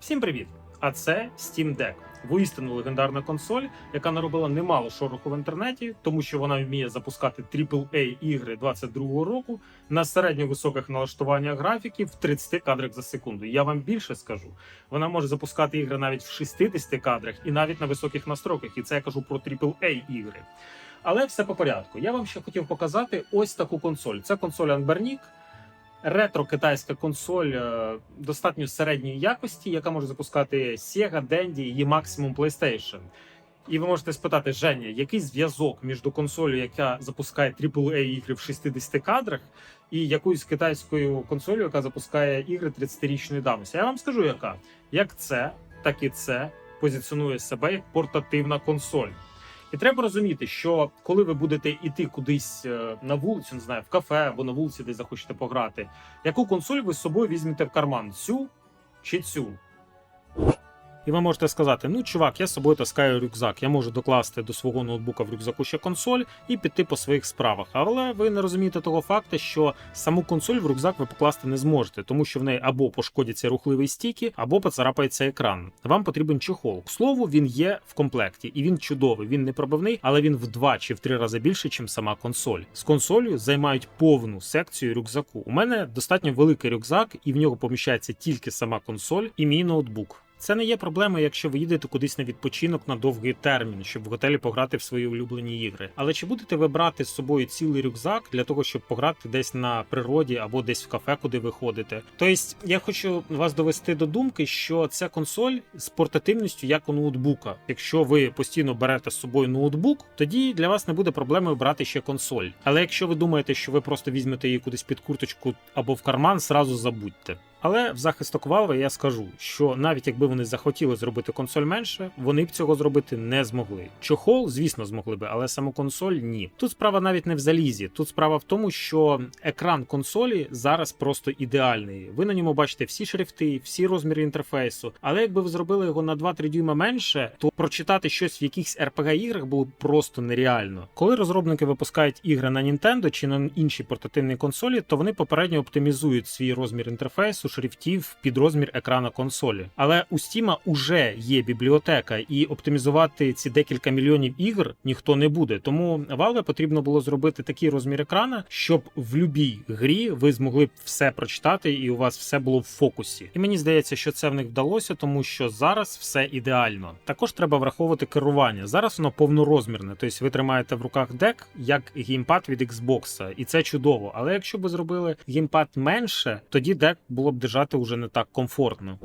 Всім привіт! А це Steam Deck. Воістину легендарна консоль, яка наробила немало шороху в інтернеті, тому що вона вміє запускати AAA ігри 22-го року на середньо-високих налаштуваннях графіки в 30 кадрах за секунду. Я вам більше скажу. Вона може запускати ігри навіть в 60 кадрах і навіть на високих настроках. І це я кажу про AAA ігри. Але все по порядку. Я вам ще хотів показати ось таку консоль. Це консоль Anbernic. Ретро китайська консоль е, достатньо середньої якості, яка може запускати Sega, Dendy і максимум PlayStation. І ви можете спитати, Женя, який зв'язок між консолью, яка запускає AAA ігри в 60 кадрах, і якоюсь китайською консолью, яка запускає ігри 30-річної давності? Я вам скажу, яка як це, так і це позиціонує себе як портативна консоль. І треба розуміти, що коли ви будете йти кудись е, на вулицю, не знаю, в кафе або на вулиці, де захочете пограти, яку консоль ви з собою візьмете в карман? Цю чи цю? І ви можете сказати: ну, чувак, я з собою таскаю рюкзак, я можу докласти до свого ноутбука в рюкзаку ще консоль і піти по своїх справах. Але ви не розумієте того факту, що саму консоль в рюкзак ви покласти не зможете, тому що в неї або пошкодяться рухливі стіки, або поцарапається екран. Вам потрібен чохол. К слову, він є в комплекті, і він чудовий. Він не пробивний, але він в два чи в три рази більше, ніж сама консоль. З консолью займають повну секцію рюкзаку. У мене достатньо великий рюкзак, і в нього поміщається тільки сама консоль і мій ноутбук. Це не є проблемою, якщо ви їдете кудись на відпочинок на довгий термін, щоб в готелі пограти в свої улюблені ігри. Але чи будете ви брати з собою цілий рюкзак для того, щоб пограти десь на природі або десь в кафе, куди ви ходите? Тобто, я хочу вас довести до думки, що ця консоль з портативністю як у ноутбука. Якщо ви постійно берете з собою ноутбук, тоді для вас не буде проблемою брати ще консоль. Але якщо ви думаєте, що ви просто візьмете її кудись під курточку або в карман, зразу забудьте. Але в захисток Valve я скажу, що навіть якби вони захотіли зробити консоль менше, вони б цього зробити не змогли. Чохол, звісно, змогли би, але саму консоль ні. Тут справа навіть не в залізі. Тут справа в тому, що екран консолі зараз просто ідеальний. Ви на ньому бачите всі шрифти, всі розміри інтерфейсу. Але якби ви зробили його на 2-3 дюйма менше, то прочитати щось в якихось rpg іграх було б просто нереально. Коли розробники випускають ігри на Nintendo чи на іншій портативній консолі, то вони попередньо оптимізують свій розмір інтерфейсу шрифтів під розмір екрана консолі. Але у Steam уже є бібліотека, і оптимізувати ці декілька мільйонів ігр ніхто не буде. Тому Valve потрібно було зробити такий розмір екрана, щоб в любій грі ви змогли б все прочитати, і у вас все було в фокусі. І мені здається, що це в них вдалося, тому що зараз все ідеально. Також треба враховувати керування. Зараз воно повнорозмірне, тобто ви тримаєте в руках дек як геймпад від Xbox, і це чудово. Але якщо б зробили геймпад менше, тоді дек було б держати уже не так комфортно.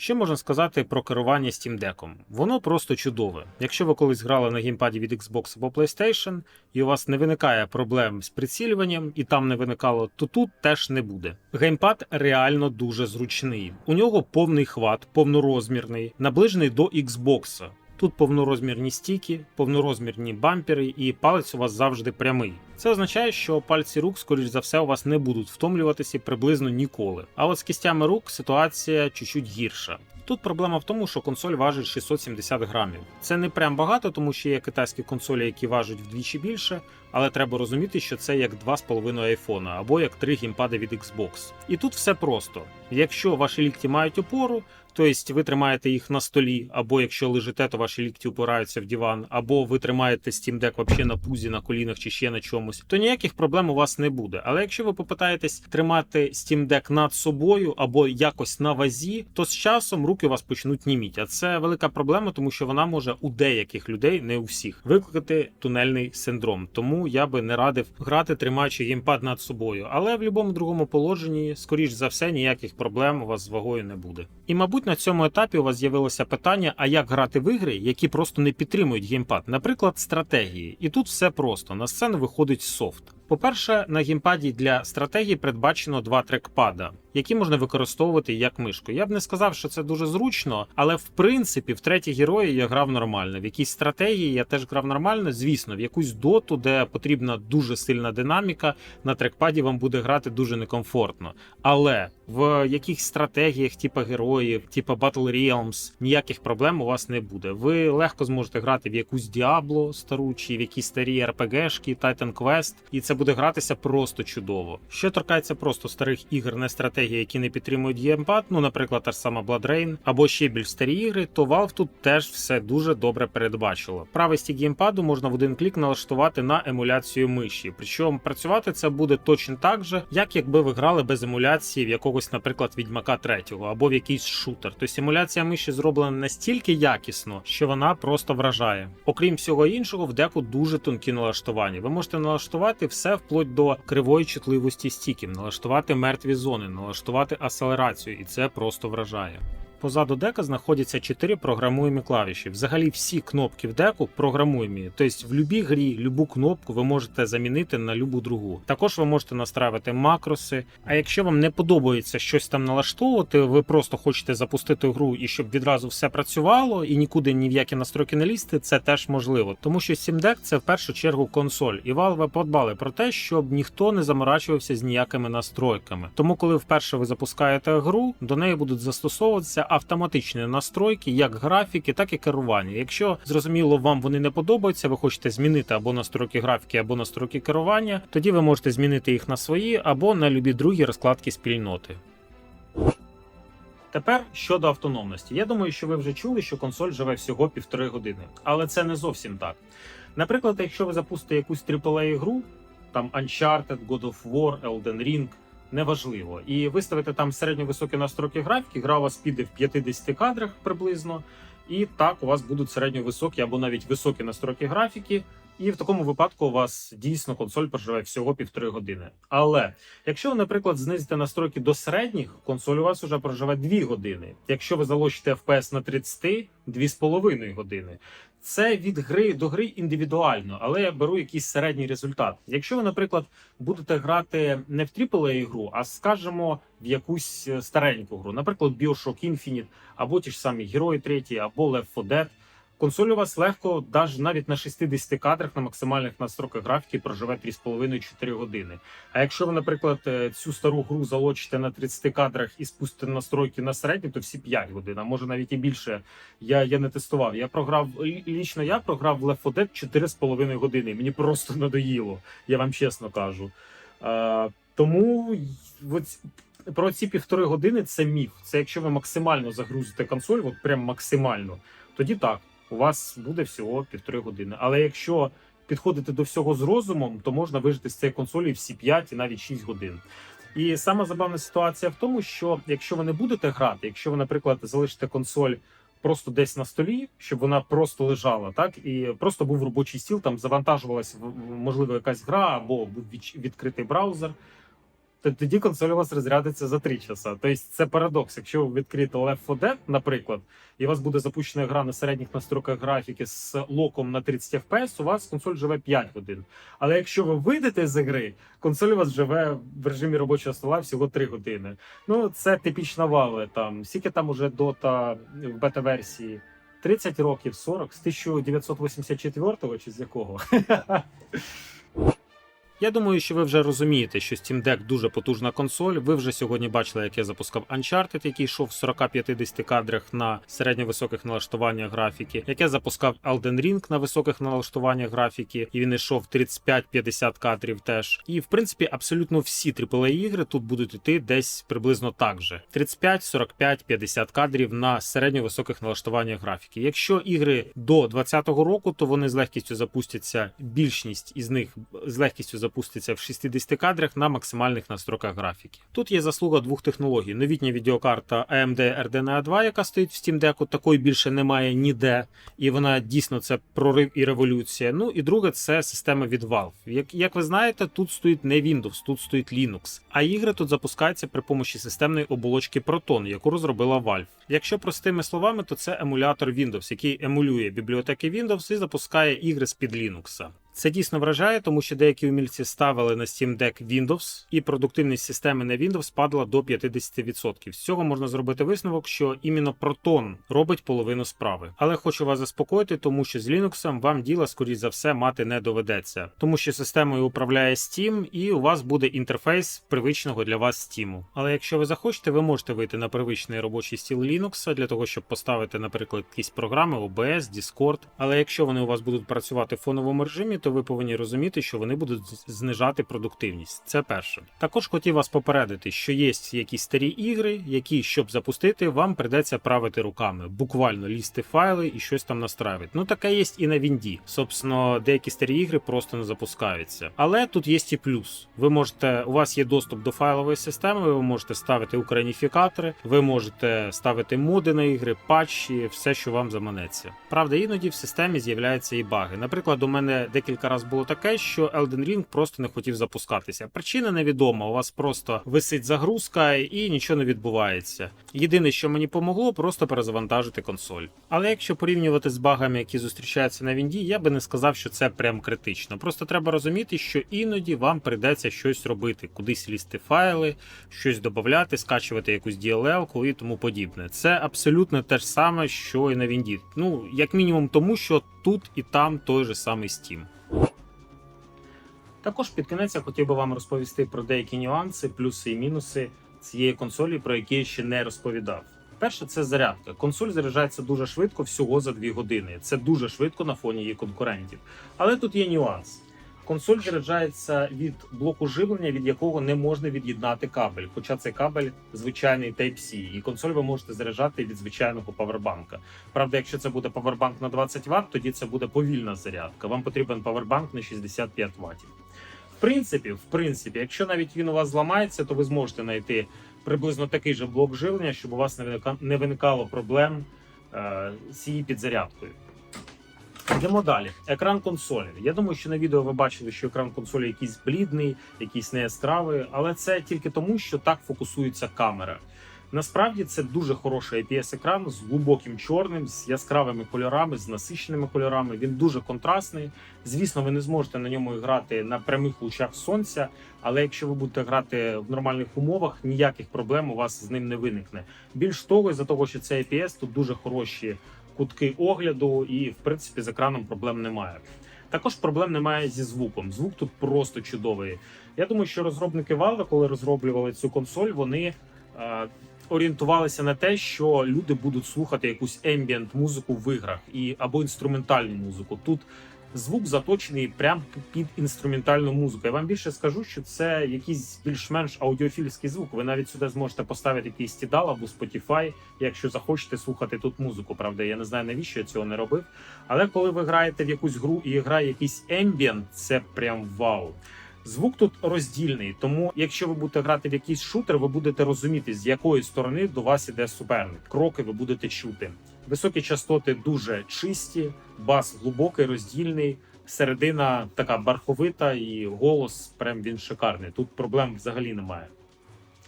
Що можна сказати про керування Steam Deck? Воно просто чудове. Якщо ви колись грали на геймпаді від Xbox або PlayStation, і у вас не виникає проблем з прицілюванням, і там не виникало, то тут теж не буде. Геймпад реально дуже зручний. У нього повний хват, повнорозмірний, наближений до Xbox. Тут повнорозмірні стіки, повнорозмірні бампери, і палець у вас завжди прямий. Це означає, що пальці рук, скоріш за все, у вас не будуть втомлюватися приблизно ніколи. А от з кістями рук ситуація чуть-чуть гірша. Тут проблема в тому, що консоль важить 670 грамів. Це не прям багато, тому що є китайські консолі, які важать вдвічі більше, але треба розуміти, що це як 2,5 айфона або як 3 геймпади від Xbox. І тут все просто. Якщо ваші лікті мають опору, тобто ви тримаєте їх на столі, або якщо лежите, то ваші лікті упираються в диван, або ви тримаєте Steam Deck вообще на пузі, на колінах чи ще на чомусь, то ніяких проблем у вас не буде. Але якщо ви попитаєтесь тримати Steam Deck над собою або якось на вазі, то з часом руки у вас почнуть німіть. А це велика проблема, тому що вона може у деяких людей, не у всіх, викликати тунельний синдром. Тому я би не радив грати, тримаючи геймпад над собою. Але в будь-якому другому положенні, скоріш за все, ніяких проблем у вас з вагою не буде. І мабуть, на цьому етапі у вас з'явилося питання: а як грати в ігри, які просто не підтримують геймпад, наприклад, стратегії. І тут все просто на сцену виходить софт. По-перше, на геймпаді для стратегії передбачено два трекпада, які можна використовувати як мишку. Я б не сказав, що це дуже зручно, але в принципі в третій герої я грав нормально. В якійсь стратегії я теж грав нормально. Звісно, в якусь доту, де потрібна дуже сильна динаміка, на трекпаді вам буде грати дуже некомфортно. Але в якихось стратегіях, типу героїв, типу Battle Realms, ніяких проблем у вас не буде. Ви легко зможете грати в якусь Diablo стару чи в якісь старі RPG-шки, Titan Quest, і це буде гратися просто чудово. Що торкається просто старих ігор не стратегії, які не підтримують геймпад, ну, наприклад, та ж сама Blood Rain, або ще більш старі ігри, то Valve тут теж все дуже добре передбачило. Правий стік геймпаду можна в один клік налаштувати на емуляцію миші. Причому працювати це буде точно так же, як якби ви грали без емуляції в якогось, наприклад, Відьмака 3 або в якийсь шутер. Тобто емуляція миші зроблена настільки якісно, що вона просто вражає. Окрім всього іншого, в деку дуже тонкі налаштування. Ви можете налаштувати все вплоть до кривої чутливості стіків, налаштувати мертві зони, налаштувати акселерацію, і це просто вражає. Позаду дека знаходяться чотири програмуємі клавіші. Взагалі всі кнопки в деку програмуємі. Тобто в будь-якій грі любу кнопку ви можете замінити на любу другу. Також ви можете настраювати макроси. А якщо вам не подобається щось там налаштовувати, ви просто хочете запустити гру і щоб відразу все працювало і нікуди ні в які настройки не лізти, це теж можливо. Тому що Steam Deck це в першу чергу консоль, і Valve подбали про те, щоб ніхто не заморачувався з ніякими настройками. Тому, коли вперше ви запускаєте гру, до неї будуть застосовуватися автоматичні настройки, як графіки, так і керування. Якщо зрозуміло, вам вони не подобаються, ви хочете змінити або настройки графіки, або настройки керування, тоді ви можете змінити їх на свої або на любі другі розкладки спільноти. Тепер щодо автономності. Я думаю, що ви вже чули, що консоль живе всього півтори години, але це не зовсім так. Наприклад, якщо ви запустите якусь AAA гру, там Uncharted, God of War, Elden Ring, неважливо, і виставити там середньо-високі настройки графіки, гра у вас піде в 50 кадрах приблизно, і так у вас будуть середньо-високі або навіть високі настройки графіки. І в такому випадку у вас дійсно консоль проживе всього півтори години. Але якщо ви, наприклад, знизите настройки до середніх, консоль у вас вже проживе 2 години. Якщо ви залишите FPS на 30, 2,5 години. Це від гри до гри індивідуально, але я беру якийсь середній результат. Якщо ви, наприклад, будете грати не в AAA гру, а скажімо, в якусь е, стареньку гру, наприклад, Bioshock Infinite, або ті ж самі Герої 3, або Left 4 Dead, Консоль у вас легко, навіть на 60 кадрах на максимальних настройках графіки проживе 3,5-4 години. А якщо ви, наприклад, е, цю стару гру залочите на 30 кадрах і спустите настройки на середні, то всі 5 годин, а може навіть і більше. Я я не тестував. Я програв лічно я програв Left 4 Dead 4,5 години. Мені просто надоїло, я вам чесно кажу. А, тому от, про ці півтори години це міф. Це якщо ви максимально загрузите консоль, от прям максимально, тоді так у вас буде всього півтори години. Але якщо підходити до всього з розумом, то можна вижити з цієї консолі всі 5 і навіть 6 годин. І сама забавна ситуація в тому, що якщо ви не будете грати, якщо ви, наприклад, залишите консоль просто десь на столі, щоб вона просто лежала, так і просто був робочий стіл, там завантажувалась можливо якась гра або був відкритий браузер то тоді консоль у вас розрядиться за 3 часа. Тобто це парадокс. Якщо ви відкрите Left 4 Dead, наприклад, і у вас буде запущена гра на середніх настройках графіки з локом на 30 FPS, у вас консоль живе 5 годин. Але якщо ви вийдете з гри, консоль у вас живе в режимі робочого стола всього 3 години. Ну це типічна Valve. Там скільки там уже дота в бета-версії. 30 років, 40, з 1984 чи з якого? Я думаю, що ви вже розумієте, що Steam Deck дуже потужна консоль. Ви вже сьогодні бачили, як я запускав Uncharted, який йшов в 40-50 кадрах на середньовисоких налаштуваннях графіки. Як я запускав Elden Ring на високих налаштуваннях графіки, і він йшов 35-50 кадрів теж. І в принципі, абсолютно всі AAA ігри тут будуть йти десь приблизно так же: 35, 45, 50 кадрів на середньовисоких налаштуваннях графіки. Якщо ігри до 2020 року, то вони з легкістю запустяться. Більшість із них з легкістю запустяться запуститься в 60 кадрах на максимальних настроках графіки. Тут є заслуга двох технологій: новітня відеокарта AMD RDNA 2, яка стоїть в Steam Deck, такої більше немає ніде, і вона дійсно це прорив і революція. Ну і друге, це система від Valve. Як, як ви знаєте, тут стоїть не Windows, тут стоїть Linux. А ігри тут запускаються при помощі системної оболочки Proton, яку розробила Valve. Якщо простими словами, то це емулятор Windows, який емулює бібліотеки Windows і запускає ігри з під Linux. Це дійсно вражає, тому що деякі умільці ставили на Steam Deck Windows, і продуктивність системи на Windows падала до 50%. З цього можна зробити висновок, що іменно Proton робить половину справи. Але хочу вас заспокоїти, тому що з Linux вам діла, скоріш за все, мати не доведеться, тому що системою управляє Steam, і у вас буде інтерфейс привичного для вас Steam. Але якщо ви захочете, ви можете вийти на привичний робочий стіл Linux для того, щоб поставити, наприклад, якісь програми OBS, Discord. Але якщо вони у вас будуть працювати в фоновому режимі, то то ви повинні розуміти, що вони будуть знижати продуктивність. Це перше. Також хотів вас попередити, що є якісь старі ігри, які, щоб запустити, вам придеться правити руками, буквально лізти файли і щось там настраювати. Ну таке є і на Вінді. Собственно, деякі старі ігри просто не запускаються. Але тут є і плюс. Ви можете, у вас є доступ до файлової системи, ви можете ставити україніфікатори, ви можете ставити моди на ігри, патчі, все, що вам заманеться. Правда, іноді в системі з'являються і баги. Наприклад, у мене декілька разів було таке, що Elden Ring просто не хотів запускатися. Причина невідома. У вас просто висить загрузка і нічого не відбувається. Єдине, що мені помогло, просто перезавантажити консоль. Але якщо порівнювати з багами, які зустрічаються на Вінді, я би не сказав, що це прям критично. Просто треба розуміти, що іноді вам прийдеться щось робити, кудись лізти файли, щось додати, скачувати якусь DLL і тому подібне. Це абсолютно те ж саме, що і на Вінді. Ну, як мінімум, тому що тут і там той же самий Steam. Також під кінець я хотів би вам розповісти про деякі нюанси, плюси і мінуси цієї консолі, про які я ще не розповідав. Перше, це зарядка. Консоль заряджається дуже швидко, всього за 2 години. Це дуже швидко на фоні її конкурентів. Але тут є нюанс. Консоль заряджається від блоку живлення, від якого не можна від'єднати кабель. Хоча цей кабель звичайний Type-C, і консоль ви можете заряджати від звичайного павербанка. Правда, якщо це буде павербанк на 20 Вт, тоді це буде повільна зарядка. Вам потрібен павербанк на 65 Вт. В принципі, в принципі, якщо навіть він у вас зламається, то ви зможете знайти приблизно такий же блок живлення, щоб у вас не виникало проблем е, з цією підзарядкою. Йдемо далі. Екран консолі. Я думаю, що на відео ви бачили, що екран консолі якийсь блідний, якийсь неяскравий, але це тільки тому, що так фокусується камера. Насправді це дуже хороший IPS-екран з глибоким чорним, з яскравими кольорами, з насиченими кольорами. Він дуже контрастний. Звісно, ви не зможете на ньому грати на прямих лучах сонця, але якщо ви будете грати в нормальних умовах, ніяких проблем у вас з ним не виникне. Більш того, за того, що це IPS, тут дуже хороші кутки огляду, і в принципі з екраном проблем немає. Також проблем немає зі звуком. Звук тут просто чудовий. Я думаю, що розробники Valve, коли розроблювали цю консоль, вони е, орієнтувалися на те, що люди будуть слухати якусь ембієнт музику в іграх і або інструментальну музику. Тут звук заточений прямо під інструментальну музику. Я вам більше скажу, що це якийсь більш-менш аудіофільський звук. Ви навіть сюди зможете поставити якийсь Tidal або Spotify, якщо захочете слухати тут музику. Правда, я не знаю навіщо я цього не робив. Але коли ви граєте в якусь гру і грає якийсь ембієнт, це прям вау. Звук тут роздільний, тому якщо ви будете грати в якийсь шутер, ви будете розуміти, з якої сторони до вас іде суперник. Кроки ви будете чути. Високі частоти дуже чисті, бас глибокий, роздільний, середина така барховита, і голос прям він шикарний. Тут проблем взагалі немає.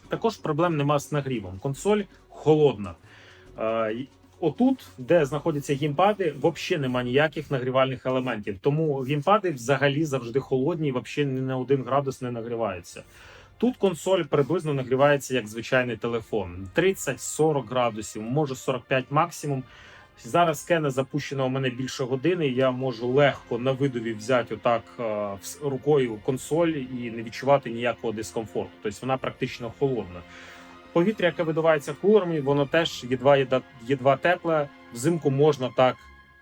Також проблем нема з нагрівом. Консоль холодна. Е, Отут, де знаходяться геймпади, взагалі нема ніяких нагрівальних елементів. Тому геймпади взагалі завжди холодні, і взагалі ні на один градус не нагріваються. Тут консоль приблизно нагрівається як звичайний телефон: 30-40 градусів, може 45 максимум. Зараз скена запущена у мене більше години. Я можу легко на видові взяти отак е, рукою консоль і не відчувати ніякого дискомфорту. Тобто вона практично холодна. Повітря, яке видувається кулерами, воно теж єдва єда- єдва тепле. Взимку можна так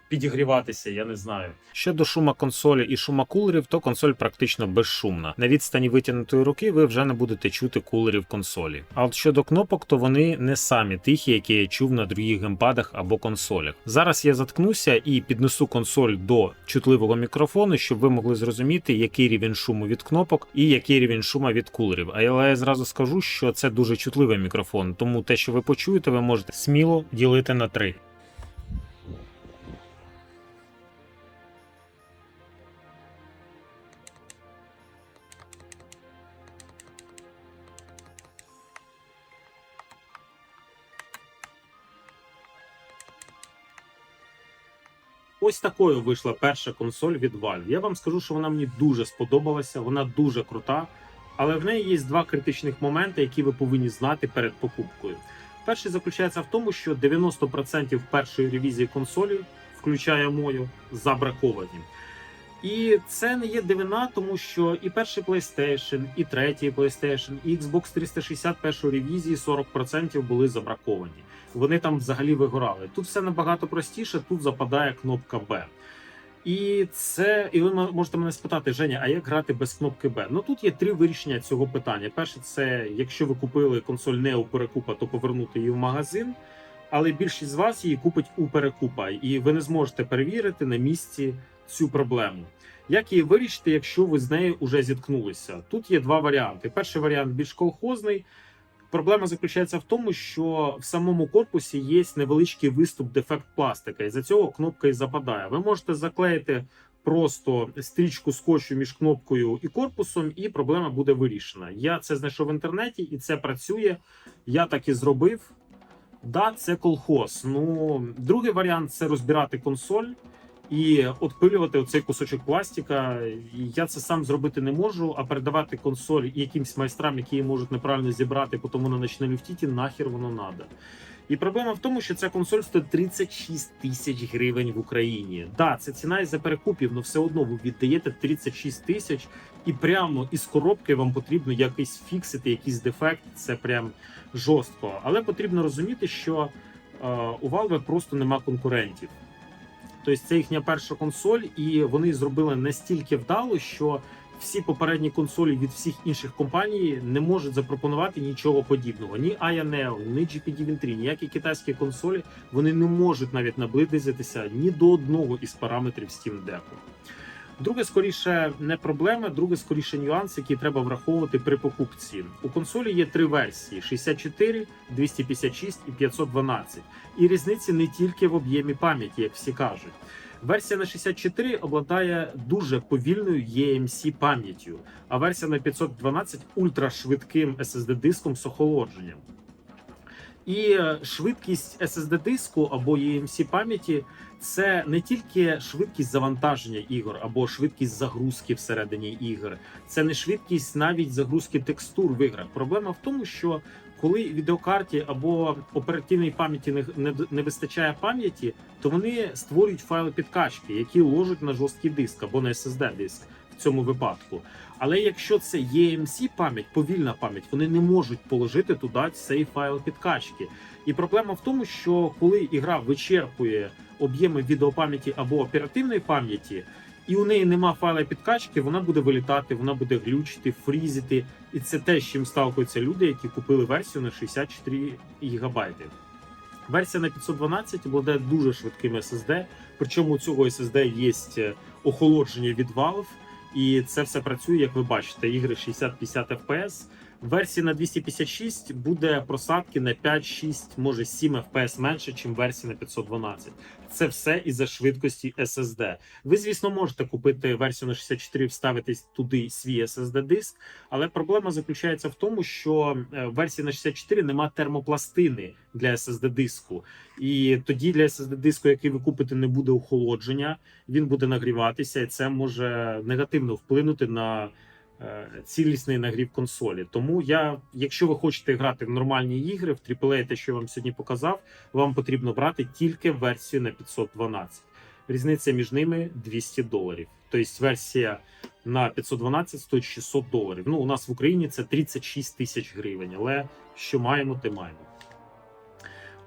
підігріватися, я не знаю. Щодо шума консолі і шума кулерів, то консоль практично безшумна. На відстані витягнутої руки ви вже не будете чути кулерів консолі. А от щодо кнопок, то вони не самі тихі, які я чув на других геймпадах або консолях. Зараз я заткнуся і піднесу консоль до чутливого мікрофону, щоб ви могли зрозуміти, який рівень шуму від кнопок і який рівень шуму від кулерів. Але я зразу скажу, що це дуже чутливий мікрофон, тому те, що ви почуєте, ви можете сміло ділити на три. Ось такою вийшла перша консоль від Valve. Я вам скажу, що вона мені дуже сподобалася, вона дуже крута, але в неї є два критичних моменти, які ви повинні знати перед покупкою. Перший заключається в тому, що 90% першої ревізії консолі, включає мою, забраковані. І це не є дивина, тому що і перший PlayStation, і третій PlayStation, і Xbox 360 першої ревізії 40% були забраковані. Вони там взагалі вигорали. Тут все набагато простіше, тут западає кнопка B. І це, і ви можете мене спитати, Женя, а як грати без кнопки Б? Ну тут є три вирішення цього питання. Перше, це якщо ви купили консоль не у перекупа, то повернути її в магазин. Але більшість з вас її купить у перекупа, і ви не зможете перевірити на місці цю проблему. Як її вирішити, якщо ви з нею вже зіткнулися? Тут є два варіанти. Перший варіант більш колхозний. Проблема заключається в тому, що в самому корпусі є невеличкий виступ дефект пластика, і за цього кнопка і западає. Ви можете заклеїти просто стрічку скотчу між кнопкою і корпусом, і проблема буде вирішена. Я це знайшов в інтернеті, і це працює. Я так і зробив. Да, це колхоз. Ну, другий варіант це розбирати консоль і отпилювати оцей кусочок пластика. І Я це сам зробити не можу, а передавати консоль якимсь майстрам, які її можуть неправильно зібрати, тому на ночній люфтіті нахер воно надо. І проблема в тому, що ця консоль стоїть 36 тисяч гривень в Україні. Да, це ціна із за перекупів, але все одно ви віддаєте 36 тисяч, і прямо із коробки вам потрібно якийсь фіксити, якийсь дефект. Це прям жорстко. Але потрібно розуміти, що е, у Valve просто нема конкурентів. Тобто це їхня перша консоль, і вони зробили настільки вдало, що всі попередні консолі від всіх інших компаній не можуть запропонувати нічого подібного. Ні Aya Neo, ні GPD Win 3, ніякі китайські консолі вони не можуть навіть наблизитися ні до одного із параметрів Steam Deck. Друге, скоріше, не проблема, друге, скоріше нюанс, який треба враховувати при покупці. У консолі є три версії: 64, 256 і 512. І різниці не тільки в об'ємі пам'яті, як всі кажуть. Версія на 64 обладає дуже повільною EMC пам'яттю, а версія на 512 ультрашвидким SSD-диском з охолодженням. І е, швидкість SSD-диску або EMC пам'яті це не тільки швидкість завантаження ігор або швидкість загрузки всередині ігор, це не швидкість навіть загрузки текстур в іграх. Проблема в тому, що коли відеокарті або оперативній пам'яті не, не, не вистачає пам'яті, то вони створюють файли підкачки, які ложать на жорсткий диск або на SSD диск цьому випадку. Але якщо це EMC пам'ять, повільна пам'ять, вони не можуть положити туди цей файл підкачки. І проблема в тому, що коли ігра вичерпує об'єми відеопам'яті або оперативної пам'яті, і у неї нема файла підкачки, вона буде вилітати, вона буде глючити, фрізити. І це те, з чим сталкуються люди, які купили версію на 64 ГБ. Версія на 512 обладає дуже швидким SSD, причому у цього SSD є охолодження від Valve, і це все працює, як ви бачите, ігри 60-50 FPS. Версія на 256 буде просадки на 5-6, може 7 FPS менше, ніж версія на 512. Це все із-за швидкості SSD. Ви, звісно, можете купити версію на 64 і вставити туди свій SSD-диск, але проблема заключається в тому, що е, в версії на 64 нема термопластини для SSD-диску. І тоді для SSD-диску, який ви купите, не буде охолодження, він буде нагріватися, і це може негативно вплинути на цілісний нагрів консолі. Тому я, якщо ви хочете грати в нормальні ігри, в AAA, те, що я вам сьогодні показав, вам потрібно брати тільки версію на 512. Різниця між ними 200 доларів. Тобто версія на 512 стоїть 600 доларів. Ну, у нас в Україні це 36 тисяч гривень, але що маємо, те маємо.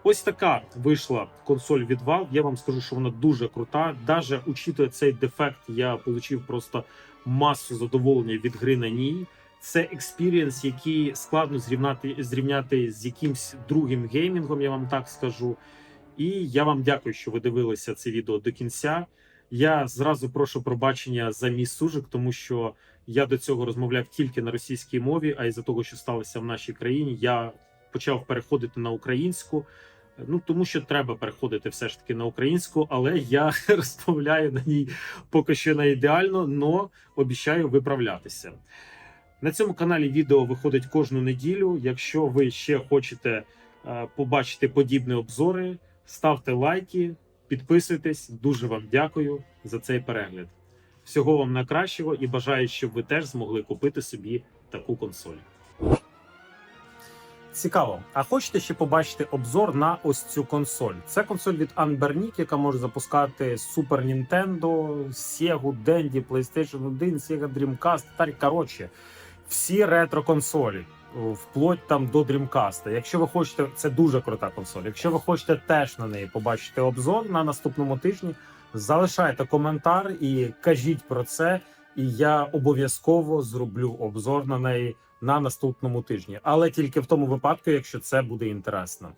Ось така вийшла консоль від Valve. Я вам скажу, що вона дуже крута. Даже учитує цей дефект, я отримав просто масу задоволення від гри на ній. Це експірієнс, який складно зрівняти, зрівняти з якимсь другим геймінгом, я вам так скажу. І я вам дякую, що ви дивилися це відео до кінця. Я зразу прошу пробачення за мій сужик, тому що я до цього розмовляв тільки на російській мові, а із-за того, що сталося в нашій країні, я почав переходити на українську. Ну тому що треба переходити все ж таки на українську, але я розмовляю на ній поки що не ідеально, но обіцяю виправлятися. На цьому каналі відео виходить кожну неділю. Якщо ви ще хочете е, побачити подібні обзори, ставте лайки, підписуйтесь. Дуже вам дякую за цей перегляд. Всього вам найкращого і бажаю, щоб ви теж змогли купити собі таку консоль. Цікаво. А хочете ще побачити обзор на ось цю консоль? Це консоль від Anbernic, яка може запускати Super Nintendo, Sega, Dendy, PlayStation 1, Sega Dreamcast. Та коротше, всі ретро-консолі, вплоть там до Dreamcast. Якщо ви хочете, це дуже крута консоль. Якщо ви хочете теж на неї побачити обзор на наступному тижні, Залишайте коментар і кажіть про це, і я обов'язково зроблю обзор на неї на наступному тижні, але тільки в тому випадку, якщо це буде інтересно.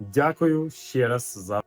Дякую ще раз за.